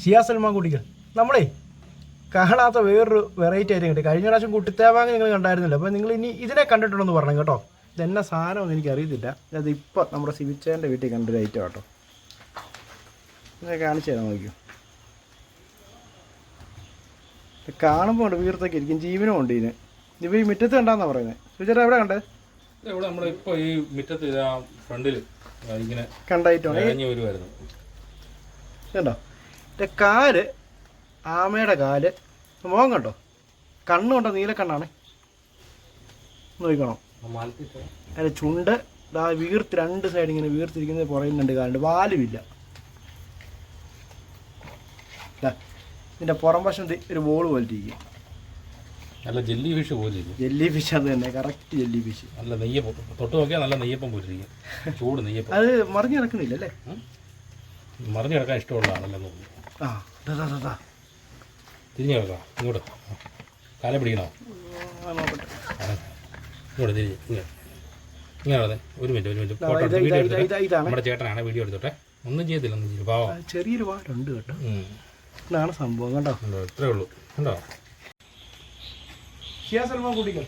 ഷിയാ സൽമാൻ കുട്ടികൾ. നമ്മളേ കാണാത്ത വേറൊരു വെറൈറ്റി ആയിട്ട് കിട്ടി. കഴിഞ്ഞ പ്രാവശ്യം കുട്ടിത്തേവാങ്ങ് നിങ്ങൾ കണ്ടായിരുന്നില്ല. അപ്പോൾ നിങ്ങൾ ഇനി ഇതിനെ കണ്ടിട്ടുണ്ടെന്ന് പറഞ്ഞു കേട്ടോ. ഇതെന്നെ സാധനമൊന്നും എനിക്ക് അറിയത്തില്ല. അത് ഇപ്പോൾ നമ്മുടെ സിവിച്ചേന്റെ വീട്ടിൽ കണ്ടൊരു ഐറ്റം കേട്ടോ. ഇതിനെ കാണിച്ചു തരാം നോക്കിയോ കാണുമ്പോൾ ഉണ്ട് വീർത്തൊക്കെ ഇരിക്കും. ജീവനും ഉണ്ട് ഇതിന്. ഇതിപ്പോൾ ഈ മുറ്റത്ത് കണ്ടാന്നാ പറയുന്നത് സുചേട്ടാ എവിടെ കണ്ടത് ഇവിടെ നമ്മുടെ ഇപ്പൊ ഈ മുറ്റത്ത് ഇതാ ഫ്രണ്ടിൽ ഇങ്ങനെ വരുമായിരുന്നു കണ്ടോ? ഇതിന്റെ കാൽ ആമയുടെ കാൽ മോഹം കണ്ടോ? കണ്ണ് കണ്ടോ? നീലക്കണ്ണാണ് നോക്കണം അതിന്റെ ചുണ്ട് ഇതാ വീർത്ത് രണ്ട് സൈഡ് ഇങ്ങനെ വീർത്തിരിക്കുന്നത് പുറയുന്നുണ്ട് കാലുണ്ട്. വാലുമില്ല. ഇതിന്റെ പുറം വശം ഒരു ബോൾ പോലെ ഇരിക്കും. നല്ല ജെല്ലി ഫിഷ് പോലെ ജെല്ലി ഫിഷ് അത് തന്നെ കറക്റ്റ് ജെല്ലി ഫിഷ് നല്ല നെയ്യപ്പം തൊട്ട് നോക്കിയാൽ നല്ല നെയ്യപ്പം പോലെ ഇരിക്കും. ചൂട് നെയ്യപ്പം. അത് മറിഞ്ഞു കിടക്കുന്നില്ല അല്ലേ? മറിഞ്ഞു കിടക്കാൻ ഇഷ്ടമുള്ള ആണല്ലോ തോന്നുന്നു. ആ. തിരിഞ്ഞു കിടക്കാം ഇങ്ങോട്ട്. കാല പിടിക്കണോ? ഇങ്ങോട്ട് തിരിഞ്ഞ് ഇങ്ങനെ ഇങ്ങനെ. ഒരു മിനിറ്റ് ഒരു മിനിറ്റ്. ഫോട്ടോ എടുത്ത് വീഡിയോ എടുത്തിട്ട്. നമ്മുടെ ചേട്ടനാണ് വീഡിയോ എടുത്തോട്ടെ. ഒന്നും ചെയ്തില്ല ഒന്നും ചെയ്തില്ല പാവം. ചെറിയൊരു പാടുണ്ട് കേട്ടോ. ഇതാണ് സംഭവം കണ്ടോ? ഉണ്ടോ? ഇത്രേ ഉള്ളൂ. കണ്ടോ? ഷിയാ സൽമാൻ കുട്ടികൾ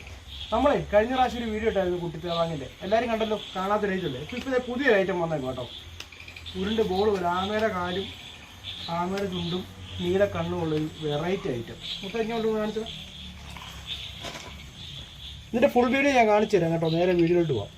നമ്മളെ കഴിഞ്ഞ പ്രാവശ്യം ഒരു വീഡിയോ ഇട്ടായിരുന്നു കുട്ടിത്തെ കുട്ടിത്തേവാങ്ങിന്റെ എല്ലാവരും കണ്ടല്ലോ കാണാത്ത ഐറ്റമല്ലേ ഇപ്പം ഇപ്പോൾ പുതിയൊരു ഐറ്റം വന്നേക്കും കേട്ടോ. ഉരുണ്ട് ബോൾ ആമയുടെ കാലും ആമയുടെ ചുണ്ടും നീല കണ്ണുമുള്ള ഒരു വെറൈറ്റി ഐറ്റം മുത്തഞ്ഞോണ്ട് കാണിച്ചത് ഇതിന്റെ ഫുൾ വീഡിയോ ഞാൻ കാണിച്ചു തരാം കേട്ടോ. നേരെ വീഡിയോയിലോട്ട് പോവാം.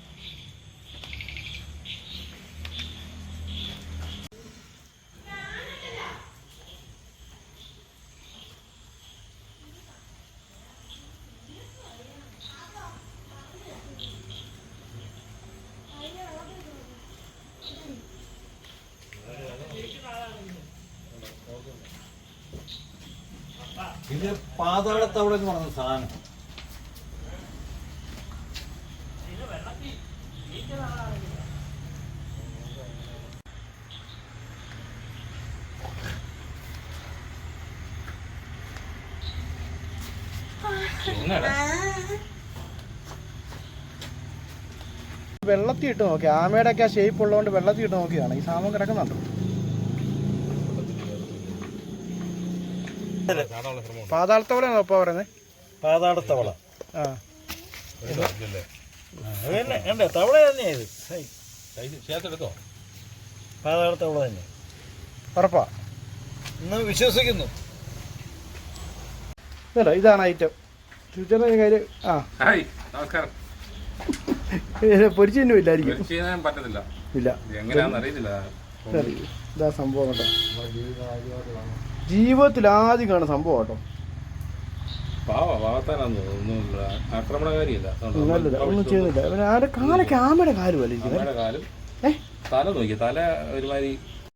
ഇത് പാതാളത്തവള എന്ന് പറഞ്ഞ സാധനം. വെള്ളത്തിൽ ഇട്ട് നോക്കി ആമയുടെ ഒക്കെ ആ ഷേപ്പ് ഉള്ളതുകൊണ്ട് വെള്ളത്തിൽ ഇട്ട് നോക്കിയാണ് ഈ സാധനം കിടക്കുന്നുണ്ടോ? പാതാളത്തോടെയാണോ ഇപ്പോൾ പറയുന്നത് പാതാളത്തവള. ആ. തവള തന്നെയാ ഇത്. എടുത്തോ? പാതാളത്തവള തന്നെ. ഉറപ്പാ? ഇന്ന് വിശ്വസിക്കുന്നു. ഇതല്ല ഇതാണ് ഐറ്റം കാര്യം ആ. ഹായ് നമസ്കാരം. പൊരിച്ചൊന്നും ഇല്ലായിരിക്കും. പറ്റത്തില്ല. ഇല്ല. എങ്ങനെയാണെന്ന് അറിയത്തില്ല. ശരി. ഇതാ സംഭവം കേട്ടോ. ജീവിതത്തിൽ ആദ്യം കാണുന്ന സംഭവം കേട്ടോ ആക്രമണകാരിയല്ല. ഒന്നും ചെയ്യുന്നില്ല. പിന്നെ ആരുടെ കാൽ പോലെ ഇരിക്കുന്നത് അമ്മയുടെ കാലും. ഏ? തല നോക്കി തല ഒരുമാതിരി